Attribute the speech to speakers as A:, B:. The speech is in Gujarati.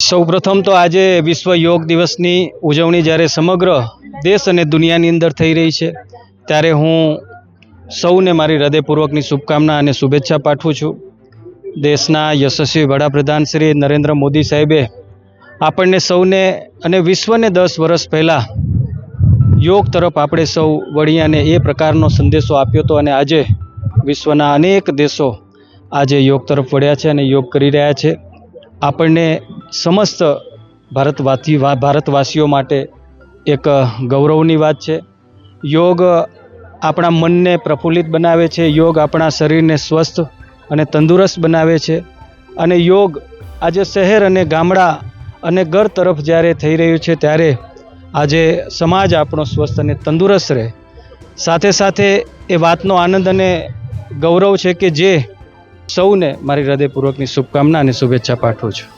A: સૌપ્રથમ તો આજે વિશ્વ યોગ દિવસની ઉજવણી જ્યારે સમગ્ર દેશ અને દુનિયાની અંદર થઈ રહી છે, ત્યારે હું સૌને મારી હૃદયપૂર્વકની શુભકામના અને શુભેચ્છા પાઠવું છું. દેશના યશસ્વી વડાપ્રધાન શ્રી નરેન્દ્ર મોદી સાહેબે આપણને સૌને અને વિશ્વને દસ વર્ષ પહેલાં યોગ તરફ આપણે સૌ વળી અને એ પ્રકારનો સંદેશો આપ્યો હતો અને આજે વિશ્વના અનેક દેશો આજે યોગ તરફ વળ્યા છે અને યોગ કરી રહ્યા છે. આપણને સમસ્ત ભારતવાસી ભારતવાસીઓ માટે એક ગૌરવની વાત છે. યોગ આપણા મનને પ્રફુલ્લિત બનાવે છે. યોગ આપણા શરીરને સ્વસ્થ અને તંદુરસ્ત બનાવે છે. અને યોગ આજે શહેર અને ગામડા અને ઘર તરફ જ્યારે થઈ રહ્યું છે ત્યારે આજે સમાજ આપણો સ્વસ્થ અને તંદુરસ્ત રહે. સાથે સાથે એ વાતનો આનંદ અને ગૌરવ છે કે જે સૌને મારી હૃદયપૂર્વકની શુભકામના અને શુભેચ્છા પાઠવું છું.